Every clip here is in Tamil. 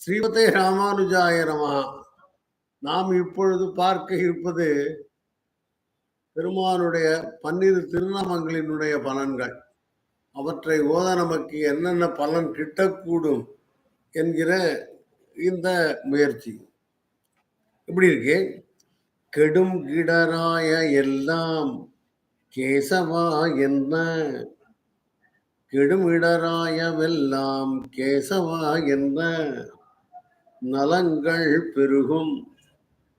ஸ்ரீமதே ராமானுஜாய நமஹ நாம் இப்பொழுது பார்க்க இருப்பது பெருமானுடைய பன்னிரு திருநாமங்களினுடைய பலன்கள். அவற்றை ஓத நமக்கு என்னென்ன பலன் கிட்டக்கூடும் என்கிற இந்த முயற்சி. எப்படி இருக்கு? கெடும் கிடராய எல்லாம் கேசவா என்ன? கெடுமிடராயவெல்லாம் கேசவா என்ன? நலங்கள் பெருகும்.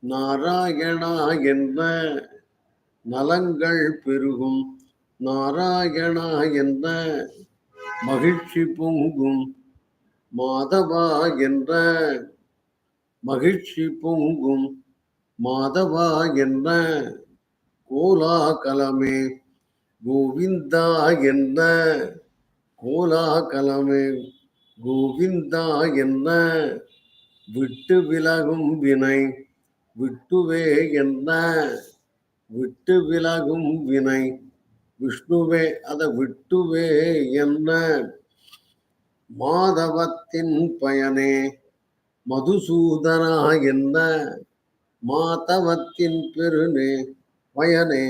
நாராயணா என்ன நலங்கள் பெருகும். நாராயணா என்ன மகிழ்ச்சி பொங்கும். மாதவா என்ற மகிழ்ச்சி பொங்கும். மாதவா என்ன கோலாகலமே. கோவிந்தா என்ன கோலாகலமே. கோவிந்தா என்ன விட்டு விலகும் வினை விட்டுவே என்ன? விட்டு விலகும் வினை விஷ்ணுவே அதை விட்டுவே என்ன? மாதவத்தின் பயனே மதுசூதனா என்ன? மாதவத்தின் பெருனே பயனே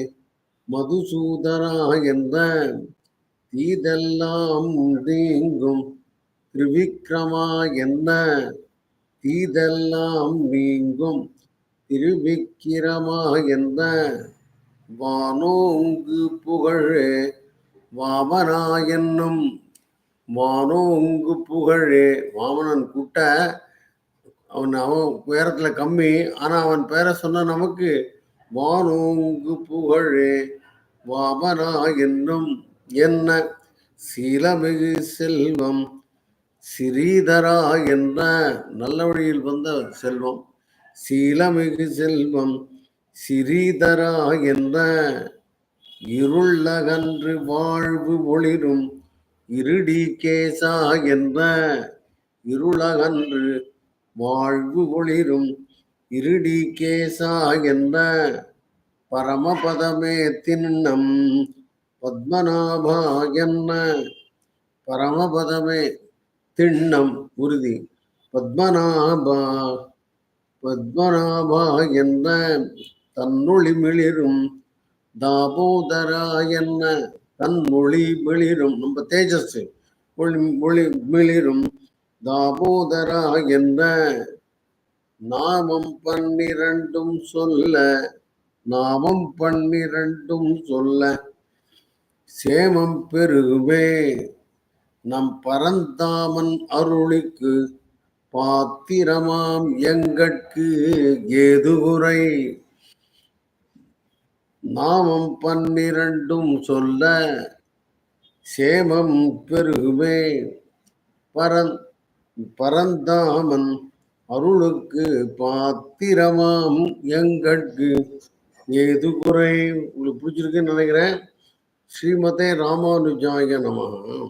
மதுசூதனா என்ன? தீதெல்லாம் நீங்கும் திரிவிக்ரமா என்ன? தீதெல்லாம் நீங்கும் திருவிக்கிரமா என்ன வானோங்கு புகழே வாமனா என்னும் வானோங்கு புகழே. வாமனன் கூட்ட அவன் அவன் உயரத்துல கம்மி ஆனா அவன் பேரை சொன்ன நமக்கு வானோங்கு புகழே வாமனா என்னும் என்ன? சீலமிகு செல்வம் ஸ்ரீதரா என்ற நல்ல வழியில் வந்த செல்வம். சீலமிகு செல்வம் ஸ்ரீதரா என்ற இருளகன்று வாழ்வு ஒளிரும் இருடி கேசா என்ற இருளகன்று வாழ்வு ஒளிரும் இருடி கேசா என்ற பரமபதமே திண்ணம் பத்மநாபா என்ன? பரமபதமே திண்ணம் உறுதி. பத்மநாபா பத்மநாபா என்ற தன்னொளி மிளிரும். தாபோதரா என்ன? தன்மொழி மிளிரும். நம்ம தேஜஸ் ஒளி மொழி மிளிரும். தாபோதரா என்ற நாமம் பன்னிரண்டும் சொல்ல நாமம் பன்னிரண்டும் சொல்ல சேமம் பெருகுமே நம் பரந்தாமன் அருளுக்கு பாத்திரமாம் எங்கட்கு ஏதுகுறை நாமம் பன்னிரண்டும் சொல்ல சேமம் பெருகுமே. பரந் பரந்தாமன் அருளுக்கு பாத்திரமாம் எங்கட்கு ஏது குறை உங்களுக்கு பிடிச்சிருக்குன்னு நினைக்கிறேன். ஸ்ரீமதே ராமானுஜாய நமகம்